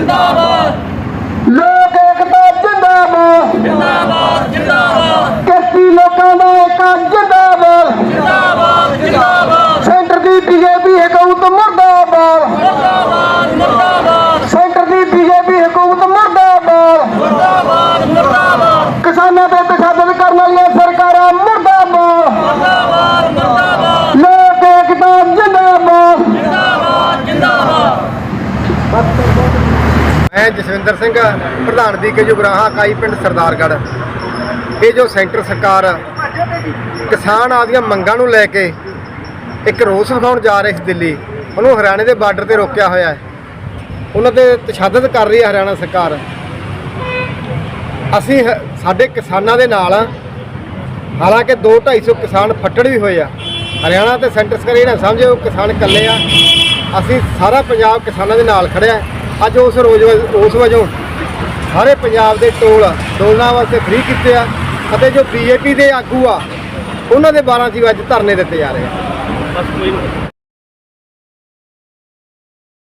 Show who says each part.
Speaker 1: ਜਿੰਦਾਬਾਦ। ਲੋਕ ਏਕਤਾ ਜਿੰਦਾਬਾਦ। ਜਿੰਦਾਬਾਦ ਜਿੰਦਾਬਾਦ। ਕਿਰਤੀ ਲੋਕਾਂ ਦਾ ਏਕਾ ਜਿੰਦਾਬਾਦ। ਜਿੰਦਾਬਾਦ ਜਿੰਦਾਬਾਦ। ਸੈਂਟਰ ਦੀ ਬੀਜੇਪੀ ਹਕੂਮਤ ਮਰਦਾਬਾਦ। ਮਰਦਾਬਾਦ ਮਰਦਾਬਾਦ। ਸੈਂਟਰ ਦੀ ਬੀਜੇਪੀ ਹਕੂਮਤ ਮਰਦਾਬਾਦ। ਮਰਦਾਬਾਦ ਮਰਦਾਬਾਦ। ਕਿਸਾਨਾਂ ਦੇ ਤਸ਼ੱਦਦ ਕਰਨ ਵਾਲੀਆਂ ਸਰਕਾਰਾਂ ਮਰਦਾਬਾਦ। ਮਰਦਾਬਾਦ ਮਰਦਾਬਾਦ। ਲੋਕ ਏਕਤਾ ਜਿੰਦਾਬਾਦ। ਜਿੰਦਾਬਾਦ ਜਿੰਦਾਬਾਦ।
Speaker 2: ਮੈਂ ਜਸਵਿੰਦਰ ਸਿੰਘ, ਪ੍ਰਧਾਨ ਦੀ ਕੇ ਜੁਗਰਾਹਾ ਕਾਈ ਪਿੰਡ ਸਰਦਾਰਗੜ੍ਹ। ਇਹ ਜੋ ਸੈਂਟਰ ਸਰਕਾਰ ਕਿਸਾਨ ਆਦੀਆਂ ਮੰਗਾਂ ਨੂੰ ਲੈ ਕੇ ਇੱਕ ਰੋਸ ਵਿਖਾਉਣ ਜਾ ਰਹੀ ਸੀ ਦਿੱਲੀ, ਉਹਨੂੰ ਹਰਿਆਣੇ ਦੇ ਬਾਰਡਰ ਤੇ ਰੋਕਿਆ ਹੋਇਆ ਹੈ। ਉਹਨਾਂ ਤੇ ਤਸ਼ੱਦਦ ਕਰ ਰਹੀ ਹੈ ਹਰਿਆਣਾ ਸਰਕਾਰ। ਅਸੀਂ ਹ- ਸਾਡੇ ਕਿਸਾਨਾਂ ਦੇ ਨਾਲ ਆ। ਹਾਲਾਂਕਿ 2 250 ਕਿਸਾਨ ਫੱਟੜ ਵੀ ਹੋਏ ਆ। ਹਰਿਆਣਾ ਤੇ ਸੈਂਟਰ ਸਰਕਾਰ ਇਹ ਨਾ ਸਮਝੇ, ਉਹ ਕਿਸਾਨ ਇਕੱਲੇ ਆ। ਅਸੀਂ ਸਾਰਾ ਪੰਜਾਬ ਕਿਸਾਨਾਂ ਦੇ ਨਾਲ ਖੜਿਆ ਅੱਜ ਉਸ ਰੋਜ਼ ਵਜ- ਉਸ ਵਜੋਂ ਸਾਰੇ ਪੰਜਾਬ ਦੇ ਟੋਲ ਟੋਲਾਂ ਵਾਸਤੇ ਫ੍ਰੀ ਕੀਤੇ ਆ ਅਤੇ ਜੋ ਬੀਜੇਪੀ ਦੇ ਆਗੂ ਆ, ਉਹਨਾਂ ਦੇ 12 ਸੀ ਅੱਜ ਧਰਨੇ ਦਿੱਤੇ ਜਾ ਰਹੇ ਆ।